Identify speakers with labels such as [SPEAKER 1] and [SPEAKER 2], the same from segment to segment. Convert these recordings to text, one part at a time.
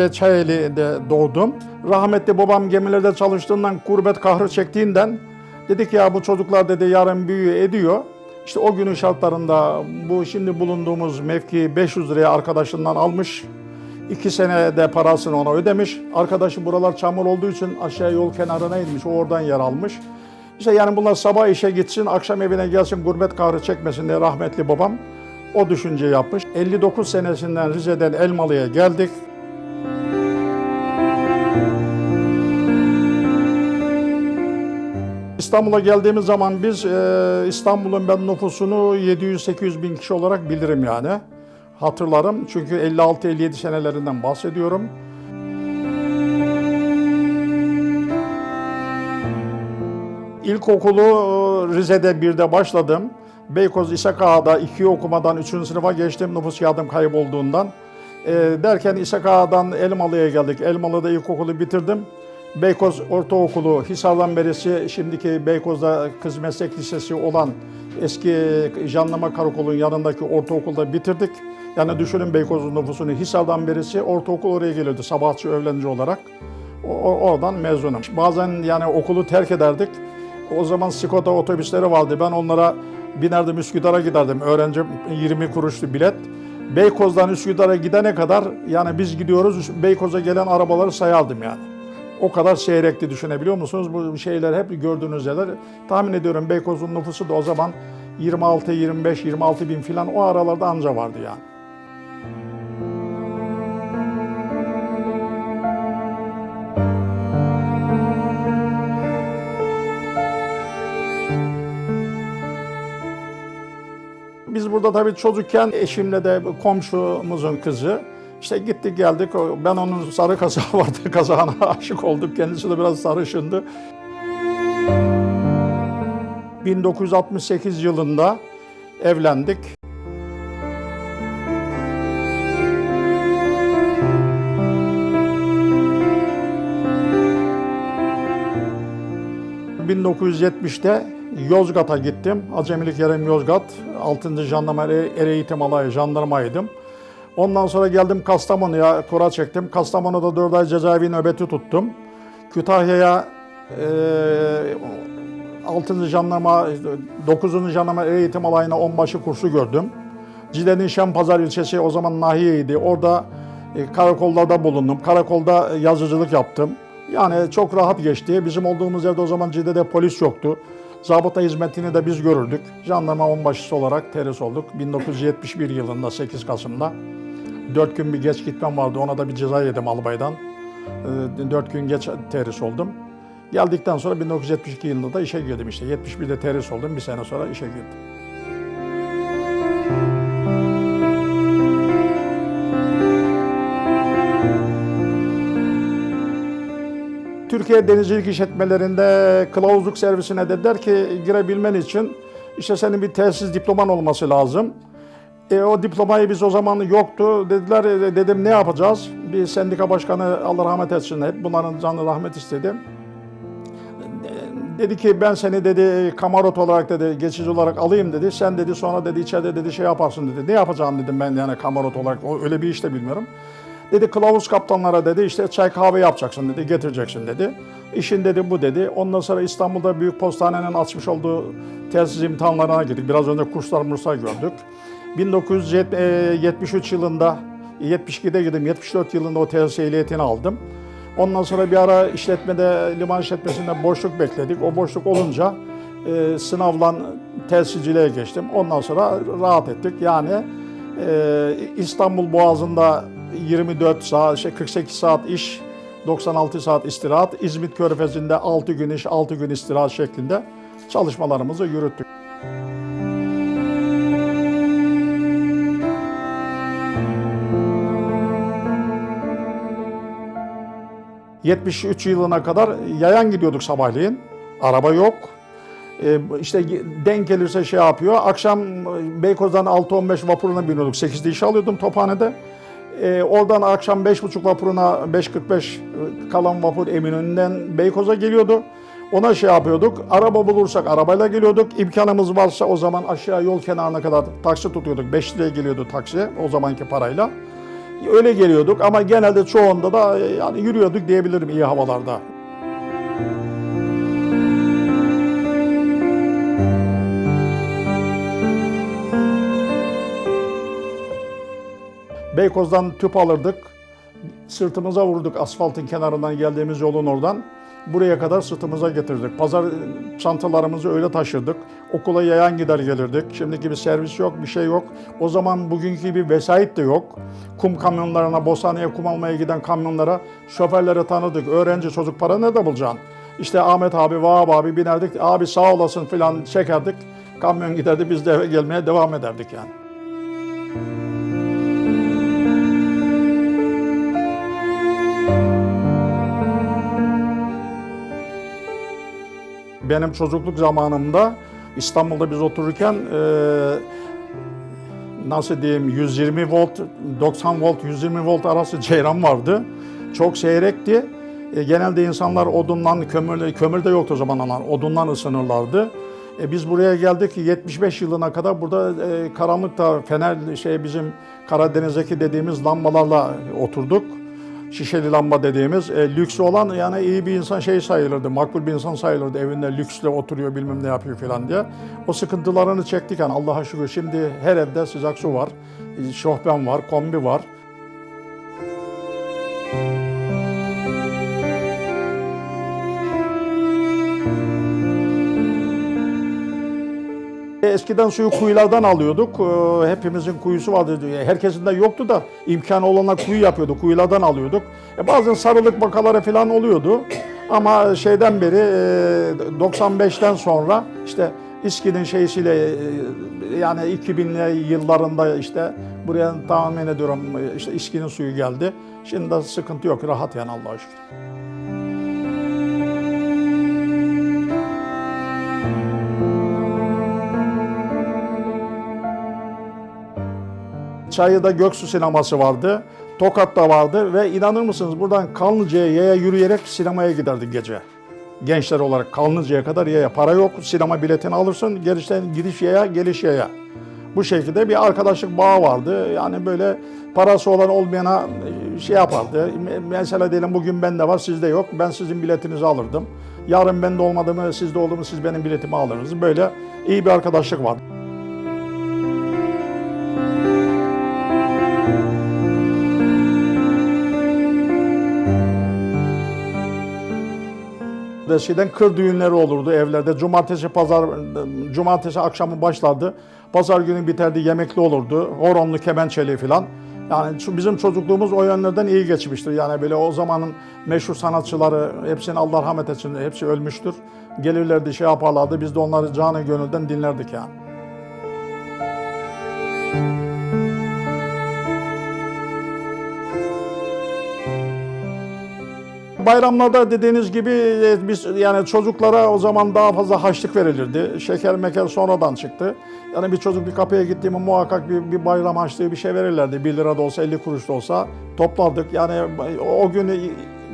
[SPEAKER 1] Rize Çayeli'de doğdum. Rahmetli babam gemilerde çalıştığından gurbet kahrı çektiğinden dedik ya bu çocuklar dedi yarın büyüyor ediyor. İşte o günün şartlarında bu şimdi bulunduğumuz mevki 500 liraya arkadaşından almış. İki sene de parasını ona ödemiş. Arkadaşı buralar çamur olduğu için aşağı yol kenarına inmiş. O oradan yer almış. İşte yani bunlar sabah işe gitsin, akşam evine gelsin, gurbet kahrı çekmesin diye rahmetli babam o düşünce yapmış. 59 senesinden Rize'den Elmalı'ya geldik. İstanbul'a geldiğimiz zaman biz e, İstanbul'un ben nüfusunu 700-800 bin kişi olarak bilirim yani. Hatırlarım çünkü 56-57 senelerinden bahsediyorum. İlkokulu e, Rize'de birde başladım. Beykoz İshak Ağa'da iki okumadan üçüncü sınıfa geçtim nüfus kağıdım kaybolduğundan. E, derken İshak Ağa'dan Elmalı'ya geldik. Elmalı'da ilkokulu bitirdim. Beykoz Ortaokulu Hisar'dan berisi şimdiki Beykoz'da Kız Meslek Lisesi olan eski jandarma karakolunun yanındaki ortaokulda bitirdik. Yani düşünün Beykoz'un nüfusunu Hisar'dan berisi ortaokul oraya geliyordu sabahçı öğlenci olarak. O, oradan mezunum. Bazen yani okulu terk ederdik. O zaman Skoda otobüsleri vardı. Ben onlara binerdim Üsküdar'a giderdim. Öğrenci 20 kuruşlu bilet. Beykoz'dan Üsküdar'a gidene kadar yani biz gidiyoruz Beykoz'a gelen arabaları sayardım yani. O kadar seyrekti düşünebiliyor musunuz? Bu şeyler hep gördüğünüz yerler. Tahmin ediyorum Beykoz'un nüfusu da o zaman 26, 25, 26 bin filan o aralarda anca vardı yani. Biz burada tabii çocukken eşimle de komşumuzun kızı işte gittik geldik. Ben onun sarı kazağı vardı. Kazağına aşık olduk. Kendisi de biraz sarışındı. 1968 yılında evlendik. ...1970'te Yozgat'a gittim. Acemilik yerim Yozgat. 6. Jandarma Ere Ere Eğitim Alayı jandarmaydım. Ondan sonra geldim Kastamonu'ya kura çektim. Kastamonu'da 4 ay cezaevi nöbeti tuttum. Kütahya'ya eee 6. jandarma, 9. jandarma Eğitim Alayı'na onbaşı kursu gördüm. Cide'nin Şempazar ilçesi o zaman nahiyeydi. Orada e, karakollarda bulundum. Karakolda yazıcılık yaptım. Yani çok rahat geçti. Bizim olduğumuz yerde o zaman Cide'de polis yoktu. Zabıta hizmetini de biz görürdük. Jandarma onbaşısı olarak terhis olduk. 1971 yılında 8 Kasım'da. 4 gün bir geç gitmem vardı. Ona da bir ceza yedim albaydan. 4 gün geç terhis oldum. Geldikten sonra 1972 yılında da işe girdim işte. 71'de terhis oldum. Bir sene sonra işe girdim. Türkiye Denizcilik İşletmelerinde kılavuzluk servisine dediler ki girebilmen için işte senin bir tesis diploman olması lazım. E, o diplomayı biz o zaman yoktu. Dediler e, dedim ne yapacağız? Bir sendika başkanı Allah rahmet etsin hep bunların canı rahmet istedim. Dedi ki ben seni dedi kamarot olarak dedi geçici olarak alayım dedi. Sen dedi sonra dedi içeride dedi şey yaparsın dedi. Ne yapacağım dedim ben yani kamarot olarak. O, öyle bir iş de bilmiyorum. Dedi kılavuz kaptanlara dedi işte çay kahve yapacaksın dedi getireceksin dedi. İşin dedi bu dedi. Ondan sonra İstanbul'da Büyük Postane'nin açmış olduğu tesis imtihanlarına gittik. Biraz önce kurslar murslar gördük. 1973 yılında 72'de girdim. 74 yılında o tesis ehliyetini aldım. Ondan sonra bir ara işletmede, liman işletmesinde boşluk bekledik. O boşluk olunca e, sınavla tesisciliğe geçtim. Ondan sonra rahat ettik. Yani e, İstanbul Boğazı'nda 24 saat, şey 48 saat iş, 96 saat istirahat. İzmit Körfezi'nde 6 gün iş, 6 gün istirahat şeklinde çalışmalarımızı yürüttük. ...73 yılına kadar yayan gidiyorduk sabahleyin. Araba yok. Ee, işte denk gelirse şey yapıyor. Akşam e, Beykoz'dan 6-15 vapuruna biniyorduk. 8'de işe alıyordum Tophane'de. Ee, oradan akşam 5.30 vapuruna 5.45 e, kalan vapur Eminönü'nden Beykoz'a geliyordu. Ona şey yapıyorduk. Araba bulursak arabayla geliyorduk. İmkanımız varsa o zaman aşağı yol kenarına kadar taksi tutuyorduk. 5 liraya geliyordu taksi o zamanki parayla. Öyle geliyorduk ama genelde çoğunda da e, yani yürüyorduk diyebilirim iyi havalarda. Beykoz'dan tüp alırdık. Sırtımıza vurduk asfaltın kenarından geldiğimiz yolun oradan. Buraya kadar sırtımıza getirdik. Pazar çantalarımızı öyle taşırdık. Okula yayan gider gelirdik. Şimdiki bir servis yok, bir şey yok. O zaman bugünkü gibi vesait de yok. Kum kamyonlarına, Bosanı'ya kum almaya giden kamyonlara şoförleri tanıdık. Öğrenci çocuk para nerede bulacaksın? İşte Ahmet abi, Vahap abi binerdik. Abi sağ olasın filan çekerdik. Kamyon giderdi biz de eve gelmeye devam ederdik yani. Benim çocukluk zamanımda İstanbul'da biz otururken e, nasıl diyeyim 120 volt, 90 volt, 120 volt arası ceyran vardı. Çok seyrekti. E, genelde insanlar odundan, kömür, kömür de yoktu o zamanlar, odundan ısınırlardı. E, biz buraya geldik 75 yılına kadar burada e, karanlıkta fener şey bizim Karadeniz'deki dediğimiz lambalarla oturduk şişeli lamba dediğimiz e, lüksü olan yani iyi bir insan şey sayılırdı, makbul bir insan sayılırdı evinde lüksle oturuyor bilmem ne yapıyor falan diye. O sıkıntılarını çektik yani Allah'a şükür şimdi her evde sıcak su var, e, şohben var, kombi var. Eskiden suyu kuyulardan alıyorduk. Ee, Hepimizin kuyusu vardı. Herkesin de yoktu da imkanı olanlar kuyu yapıyordu. Kuyulardan alıyorduk. E bazen sarılık bakaları falan oluyordu. Ama şeyden beri e, 95'ten sonra işte İSKİ'nin şeysiyle e, yani 2000'li yıllarında işte buraya tahmin ediyorum e, işte İSKİ'nin suyu geldi. Şimdi de sıkıntı yok. Rahat yani Allah'a şükür. Çayı'da Göksu sineması vardı. Tokat'ta vardı ve inanır mısınız buradan Kanlıca'ya yaya yürüyerek sinemaya giderdik gece. Gençler olarak Kanlıca'ya kadar yaya. Para yok, sinema biletini alırsın, geristen gidiş yaya, geliş yaya. Bu şekilde bir arkadaşlık bağı vardı. Yani böyle parası olan olmayana e, şey yapardı. Mesela diyelim bugün bende var, sizde yok. Ben sizin biletinizi alırdım. Yarın bende olmadı mı, sizde oldu mu siz benim biletimi alırdınız. Böyle iyi bir arkadaşlık vardı. Eskiden kır düğünleri olurdu evlerde. Cumartesi pazar cumartesi akşamı başlardı. Pazar günü biterdi yemekli olurdu. Horonlu, kemençeli filan. Yani bizim çocukluğumuz o yönlerden iyi geçmiştir. Yani böyle o zamanın meşhur sanatçıları hepsini Allah rahmet etsin hepsi ölmüştür. Gelirlerdi şey yaparlardı biz de onları canı gönülden dinlerdik yani. Bayramlarda dediğiniz gibi e, biz yani çocuklara o zaman daha fazla haçlık verilirdi. Şeker meker sonradan çıktı. Yani bir çocuk bir kapıya gittiğimi muhakkak bir, bir bayram harçlığı bir şey verirlerdi. 1 lira da olsa 50 kuruş da olsa toplardık. Yani o günü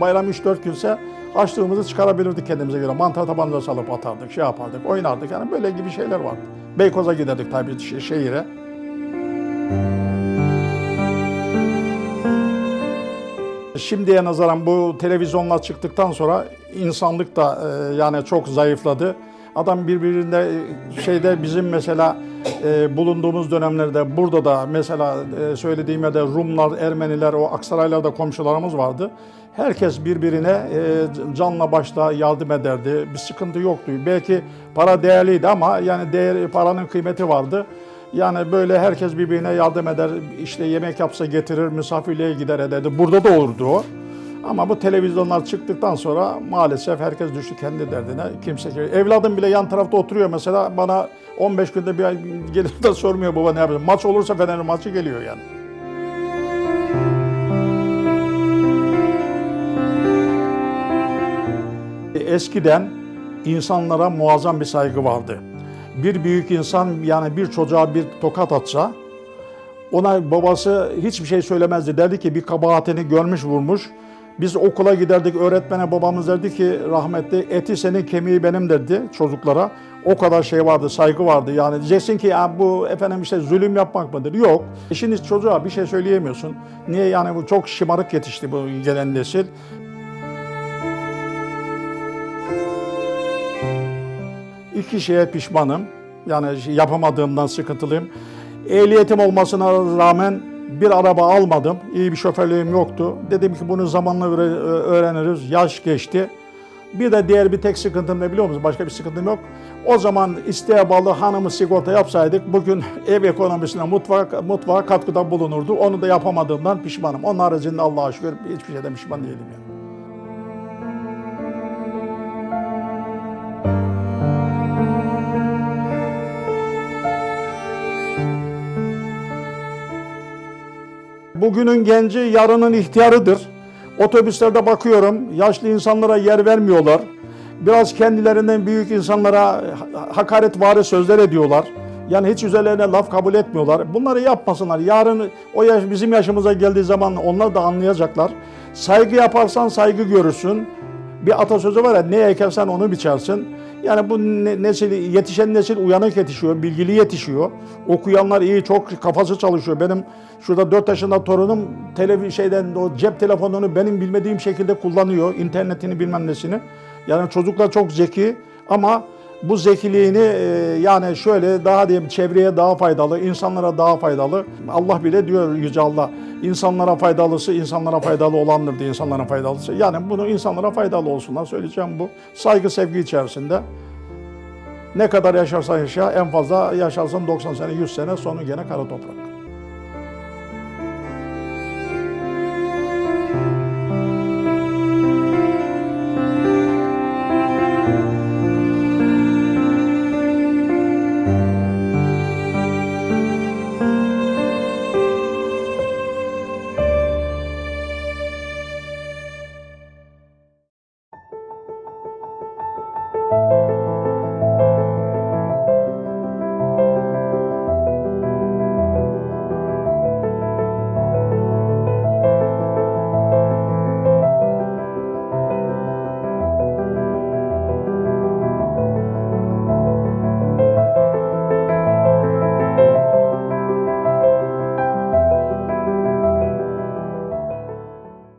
[SPEAKER 1] bayram 3-4 günse harçlığımızı çıkarabilirdik kendimize göre. Mantar tabanca salıp atardık, şey yapardık, oynardık. Yani böyle gibi şeyler vardı. Beykoz'a giderdik tabii şe- şehire. Şimdiye nazaran bu televizyonlar çıktıktan sonra insanlık da e, yani çok zayıfladı. Adam birbirinde e, şeyde bizim mesela e, bulunduğumuz dönemlerde burada da mesela e, söylediğim yerde Rumlar, Ermeniler, o Aksaraylarda komşularımız vardı. Herkes birbirine e, canla başla yardım ederdi. Bir sıkıntı yoktu. Belki para değerliydi ama yani değer, paranın kıymeti vardı. Yani böyle herkes birbirine yardım eder, işte yemek yapsa getirir, misafirliğe gider ederdi. Burada da olurdu o. Ama bu televizyonlar çıktıktan sonra maalesef herkes düştü kendi derdine. Kimse evladım bile yan tarafta oturuyor mesela bana 15 günde bir ay gelip de sormuyor baba ne yapıyorsun. Maç olursa Fener'in maçı geliyor yani. Eskiden insanlara muazzam bir saygı vardı bir büyük insan yani bir çocuğa bir tokat atsa ona babası hiçbir şey söylemezdi. Derdi ki bir kabahatini görmüş vurmuş. Biz okula giderdik, öğretmene babamız derdi ki rahmetli eti senin kemiği benim derdi çocuklara. O kadar şey vardı, saygı vardı. Yani diyeceksin ki ya bu efendim işte zulüm yapmak mıdır? Yok. E Şimdi çocuğa bir şey söyleyemiyorsun. Niye yani bu çok şımarık yetişti bu gelen nesil. İki şeye pişmanım. Yani yapamadığımdan sıkıntılıyım. Ehliyetim olmasına rağmen bir araba almadım. İyi bir şoförlüğüm yoktu. Dedim ki bunu zamanla öğre- öğreniriz. Yaş geçti. Bir de diğer bir tek sıkıntım ne biliyor musunuz? Başka bir sıkıntım yok. O zaman isteğe bağlı hanımı sigorta yapsaydık bugün ev ekonomisine mutfağa, mutfağa katkıda bulunurdu. Onu da yapamadığımdan pişmanım. Onun haricinde Allah'a şükür hiçbir şeyden pişman değilim yani. Bugünün genci yarının ihtiyarıdır. Otobüslerde bakıyorum yaşlı insanlara yer vermiyorlar. Biraz kendilerinden büyük insanlara hakaretvari sözler ediyorlar. Yani hiç üzerlerine laf kabul etmiyorlar. Bunları yapmasınlar. Yarın o yaş, bizim yaşımıza geldiği zaman onlar da anlayacaklar. Saygı yaparsan saygı görürsün. Bir atasözü var ya ne ekersen onu biçersin. Yani bu ne- nesil, yetişen nesil uyanık yetişiyor, bilgili yetişiyor. Okuyanlar iyi, çok kafası çalışıyor. Benim şurada 4 yaşında torunum televi şeyden o cep telefonunu benim bilmediğim şekilde kullanıyor. internetini bilmem nesini. Yani çocuklar çok zeki ama bu zekiliğini e, yani şöyle daha diyeyim çevreye daha faydalı, insanlara daha faydalı. Allah bile diyor Yüce Allah, insanlara faydalısı insanlara faydalı olandır diye insanlara faydalısı. Yani bunu insanlara faydalı olsunlar söyleyeceğim bu. Saygı sevgi içerisinde. Ne kadar yaşarsan yaşa en fazla yaşarsan 90 sene 100 sene sonu gene kara toprak.